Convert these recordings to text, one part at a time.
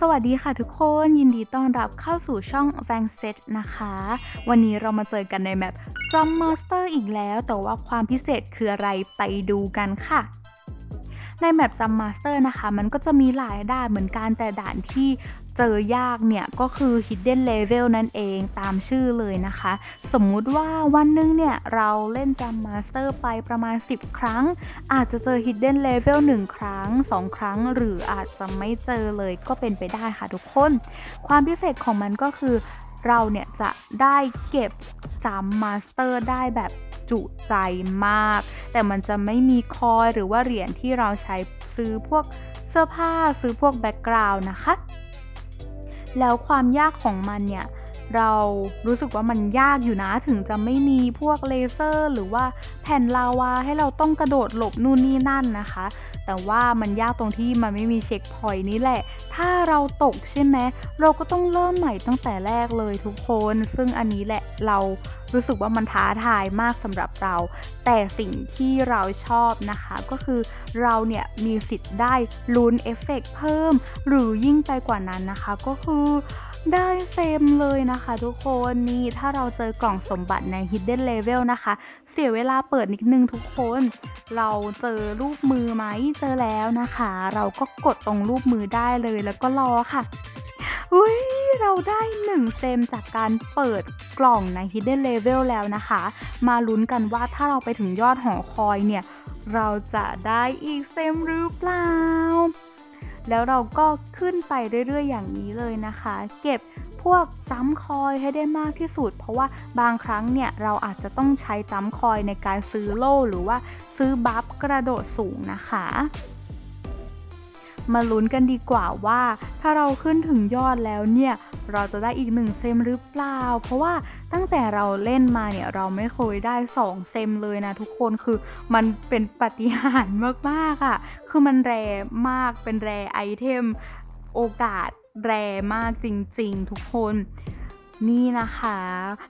สวัสดีค่ะทุกคนยินดีต้อนรับเข้าสู่ช่องแฟงเซตนะคะ วันนี้เรามาเจอกันในแมปจอมมอสเตอร์อีกแล้ว แต่ว่าความพิเศษคืออะไรไปดูกันค่ะ ในแมป Drum Master นะคะ มันก็จะมีหลายด่านเหมือนกันแต่ด่านที่เจอยากเนี่ยก็คือ Hidden Level นั่นเองตามชื่อเลยนะคะ สมมุติว่าวันหนึงเนี่ยเราเล่น Drum Master ไปประมาณ 10 ครั้ง อาจจะเจอ Hidden Level 1 ครั้ง 2 ครั้ง หรืออาจจะไม่เจอเลยก็เป็นไปได้ค่ะทุกคน ความพิเศษของมันก็คือเราเนี่ยจะได้เก็บจำมาสเตอร์ได้แบบจุใจมาก แต่มันจะไม่มีคอยหรือว่าเหรียญที่เราใช้ซื้อพวกเสื้อผ้าซื้อพวกแบ็กกราวน์นะคะ แล้วความยากของมันเนี่ยเรารู้สึกว่ามันยากอยู่นะถึงจะไม่มีพวกเลเซอร์ หรือว่าแผ่นลาวาให้เราต้องกระโดดหลบนู่นนี่นั่นนะคะ แต่ว่ามันยากตรงที่มันไม่มีเช็คพอยต์นี่แหละ ถ้าเราตกใช่ไหมเราก็ต้องเริ่มใหม่ตั้งแต่แรกเลยทุกคน ซึ่งอันนี้แหละเรา รู้สึกว่ามันท้าทายมากสำหรับเรา แต่สิ่งที่เราชอบนะคะ ก็คือเราเนี่ยมีสิทธิ์ได้ลุ้นเอฟเฟกต์เพิ่ม หรือยิ่งไปกว่านั้นนะคะ ก็คือได้เซมเลยนะคะทุกคนนี่ถ้าเราเจอกล่องสมบัติใน Hidden Level นะคะ เสียเวลาเปิดนิดนึงทุกคน เราเจอรูปมือไหมเจอแล้วนะคะ เราก็กดตรงรูปมือได้เลยแล้วก็รอค่ะอุ้ย เราได้หนึ่งเซมจากการเปิดกล่องใน Hidden Level แล้วนะคะ มาลุ้นกันว่าถ้าเราไปถึงยอดหอคอยเนี่ย เราจะได้อีกเซมหรือเปล่า แล้วเราก็ขึ้นไปเรื่อยๆ อย่างนี้เลยนะคะ เก็บพวกจัมคอยให้ได้มากที่สุด เพราะว่าบางครั้งเนี่ย เราอาจจะต้องใช้จัมคอยในการซื้อโล่หรือว่าซื้อบัฟกระโดดสูงนะคะ มาลุ้นกันดีกว่าว่า ถ้าเราขึ้นถึงยอดแล้วเนี่ย เราจะได้อีกหนึ่งเซมหรือเปล่า เพราะว่าตั้งแต่เราเล่นมาเนี่ย เราไม่เคยได้ 2 เซมเลยนะทุกคนคือมันเป็นปฏิหารมากๆอะ่ะ คือมันแรมากเป็นแรไอเทม โอกาสแรมากจริง ๆ ทุกคน นี่นะคะ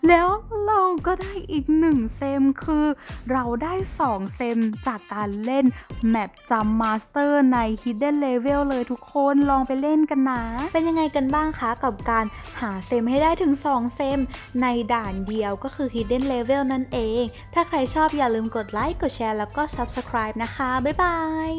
แล้วเราก็ได้อีกหนึ่งเซมคือ เราได้2เซมจากการเล่นแมปจำมาสเตอร์ใน Hidden Level เลยทุกคนลองไปเล่นกันนะ เป็นยังไงกันบ้างคะกับการหาเซมให้ได้ถึง 2 เซมในด่านเดียวก็คือ Hidden Level นั่นเอง ถ้าใครชอบอย่าลืมกดไลค์กดแชร์แล้วก็ Subscribe นะคะ บ๊ายบาย